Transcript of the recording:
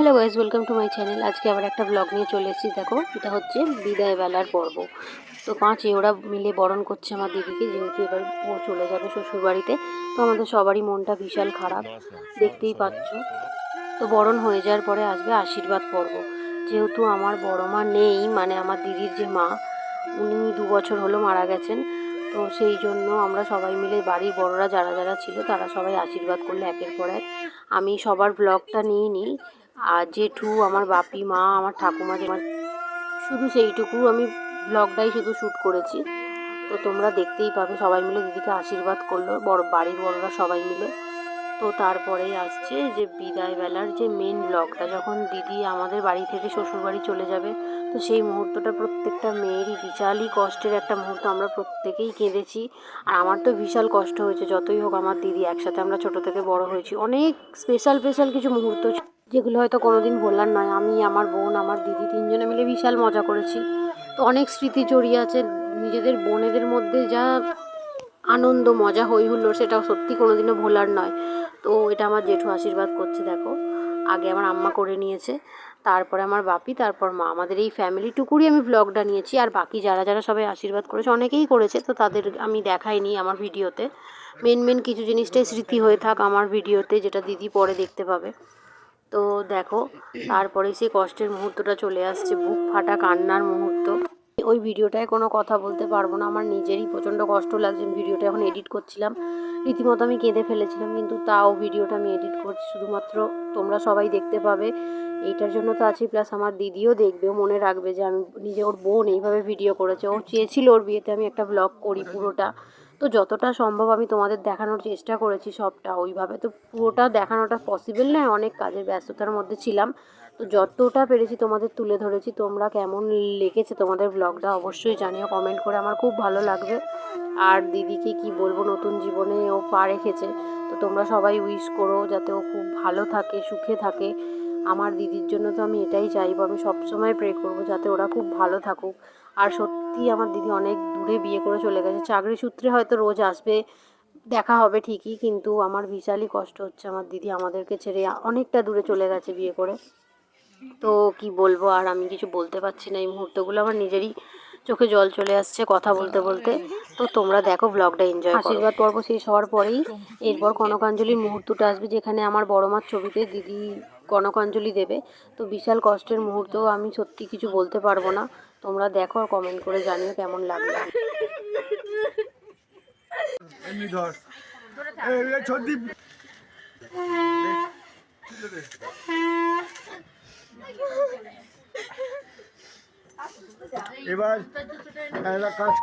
Hello guys welcome to my channel আজকে আবার একটা ব্লগ নিয়ে চলে এসেছি। দেখো, এটা হচ্ছে বিদায় বেলার পর্ব। তো পাঁচ ওরা মিলে বরণ করছে আমার দিদিকে, যেহেতু এবার ও চলে যাবে শ্বশুর বাড়িতে তো আমাদের সবারই মনটা বিশাল খারাপ, দেখতেই পাচ্ছ। তো বরণ হয়ে যাওয়ার পরে আসবে আশীর্বাদ পর্ব। যেহেতু আমার বড় মা নেই মানে আমার দিদির যে মা, উনি দু বছর হলো মারা গেছেন। তো সেই জন্য আমরা সবাই মিলে বাড়ির বড়রা যারা যারা ছিল, তারা সবাই আশীর্বাদ করলে একের পর এক। আমি সবার ব্লগটা নিয়ে নিই। আর জেঠু, আমার বাপি, মা, আমার ঠাকুমা শুধু সেইটুকু আমি ব্লগটাই শুধু শ্যুট করেছি। তো তোমরা দেখতেই পাবে, সবাই মিলে দিদিকে আশীর্বাদ করল, বড় বাড়ির বড়রা সবাই মিলে। তো তারপরেই আসছে যে বিদায়বেলার যে মেন ব্লগটা যখন দিদি আমাদের বাড়ি থেকে শ্বশুরবাড়ি চলে যাবে, তো সেই মুহূর্তটা প্রত্যেকটা মেয়েরই বিশালই কষ্টের একটা মুহূর্ত আমরা প্রত্যেকেই কেঁদেছি। আর আমার তো বিশাল কষ্ট হয়েছে, যতই হোক আমার দিদি, একসাথে আমরা ছোট থেকে বড় হয়েছি। অনেক স্পেশাল স্পেশাল কিছু মুহূর্ত যেগুলো হয়তো কোনোদিন ভোলার নয়। আমি, আমার বোন, আমার দিদি তিনজনে মিলে বিশাল মজা করেছি। তো অনেক স্মৃতি জড়িয়ে আছে, নিজেদের, বোনেদের মধ্যে যা আনন্দ, মজা হই হুল্লোড় সেটা সত্যি কোনোদিনও ভোলার নয়। তো এটা আমার জেঠু আশীর্বাদ করছে, দেখো। আগে আমার আম্মা করে নিয়েছে, তারপরে আমার বাপি, তারপর মা। আমাদের এই ফ্যামিলিটুকুরই আমি ব্লগটা নিয়েছি, আর বাকি যারা যারা সবাই আশীর্বাদ করেছে, অনেকেই করেছে, তো তাদের আমি দেখাইনি আমার ভিডিওতে। মেন মেন কিছু জিনিসটাই স্মৃতি হয়ে থাক আমার ভিডিওতে, যেটা দিদি পরে দেখতে পাবে। তো দেখো, তারপরে সেই কষ্টের মুহূর্তটা চলে আসছে, বুক ফাটা কান্নার মুহূর্ত। ওই ভিডিওটায় কোনো কথা বলতে পারব না। আমার নিজেরই প্রচণ্ড কষ্ট লাগছে। ভিডিওটা এখন এডিট করছিলাম। রীতিমতো আমি কেঁদে ফেলেছিলাম, কিন্তু তাও ভিডিওটা আমি এডিট করছি। শুধুমাত্র তোমরা সবাই দেখতে পাবে। এইটার জন্য তো আছি। প্লাস আমার দিদিও দেখবে মনে রাখবে যে আমি নিজে ওর বোন এইভাবে ভিডিও করেছে। ও চেয়েছিল ওর বিয়েতে আমি একটা ব্লগ করি পুরোটা। তো যতটা সম্ভব আমি তোমাদের দেখানোর চেষ্টা করেছি সবটা। ওইভাবে তো পুরোটা দেখানোটা পসিবল নয়। অনেক কাজের ব্যস্ততার মধ্যে ছিলাম। তো যতটা পেরেছি তোমাদের তুলে ধরেছি, তোমরা কেমন লেগেছে তোমাদের ব্লগটা অবশ্যই জানিও কমেন্ট করে আমার খুব ভালো লাগবে। আর দিদিকে কি বলব, নতুন জীবনে ও পা রেখেছে, তো তোমরা সবাই উইশ করো যাতে ও খুব ভালো থাকে, সুখে থাকে। আমার দিদির জন্য তো আমি এটাই চাইব, আমি সবসময় প্রে করব যাতে ওরা খুব ভালো থাকুক। আর সত্যি আমার দিদি অনেক দূরে বিয়ে করে চলে গেছে, চাকরি সূত্রে হয়তো রোজ আসবে, দেখা হবে ঠিকই, কিন্তু আমার বিশালই কষ্ট হচ্ছে, আমার দিদি আমাদেরকে ছেড়ে অনেকটা দূরে চলে গেছে বিয়ে করে। তো কি বলব আর আমি কিছু বলতে পারছি না। এই মুহূর্তগুলো আমার নিজেরই চোখে জল চলে আসছে কথা বলতে বলতে। তো তোমরা দেখো ব্লগটা এনজয় আশীর্বাদ পর্ব শেষ হওয়ার পরেই এরপর কনকাঞ্জলির মুহূর্তটা আসবে যেখানে আমার বড় মার ছবিতে দিদি কনকাঞ্জলি দেবে। তো বিশাল কষ্টের মুহূর্ত আমি সত্যি কিছু বলতে পারব না। তোমরা দেখো আর কমেন্ট করে জানিও কেমন লাগল ধর এই, এই সন্দীপ এবার কাজ